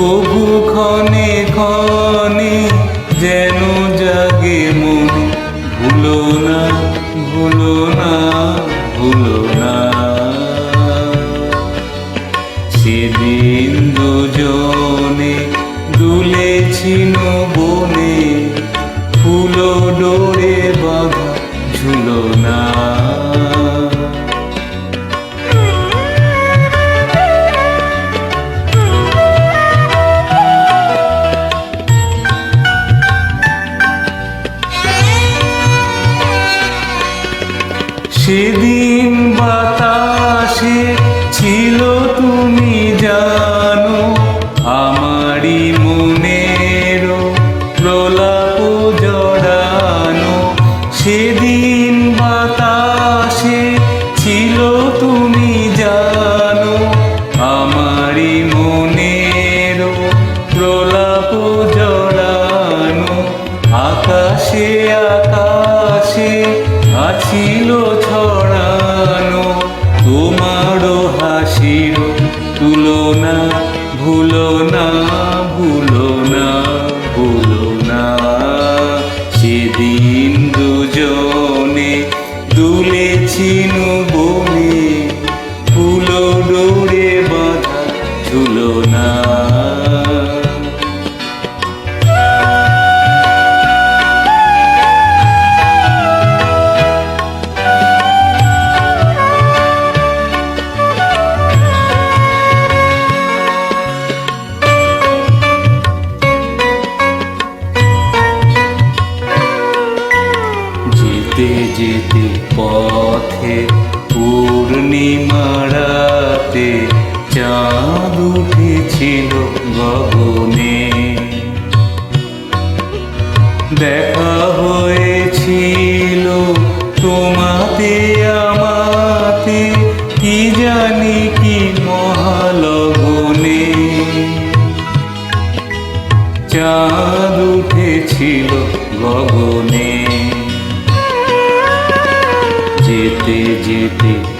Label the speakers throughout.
Speaker 1: কবু ক্ষণে ক্ষণে যেন জাগে মনে। ভুলো না ভুলো না ভুলো না। সেদিন দুজনে দুলেছিল বনে ফুলো ডোরে বাঁধা ঝুলো না। সেদিন বাতাসে ছিল তুমি জানো, আমারই মনের প্রলাপ জড়ানো। সেদিন বাতাসে ছিল তুমি জানো, আমারই মনের প্রলাপ জড়ানো। আকাশে আকাশে আছিল ছড়ানো তোমারও হাসির তুলনা। পূর্ণিমারাতে চাঁদ উঠেছিল গগনে। দেখা হয়েছিল তোমাতে, আমাতে, কি জানি কি মহালগনে। চাঁদ উঠেছিল গগনে। যেতে যেতে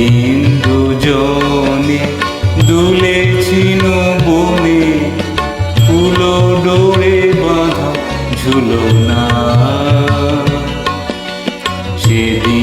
Speaker 1: সেদিন দুজনে দুলেছি বনে ফুলো ডোরে বাঁধা ঝুলো না। সেদিন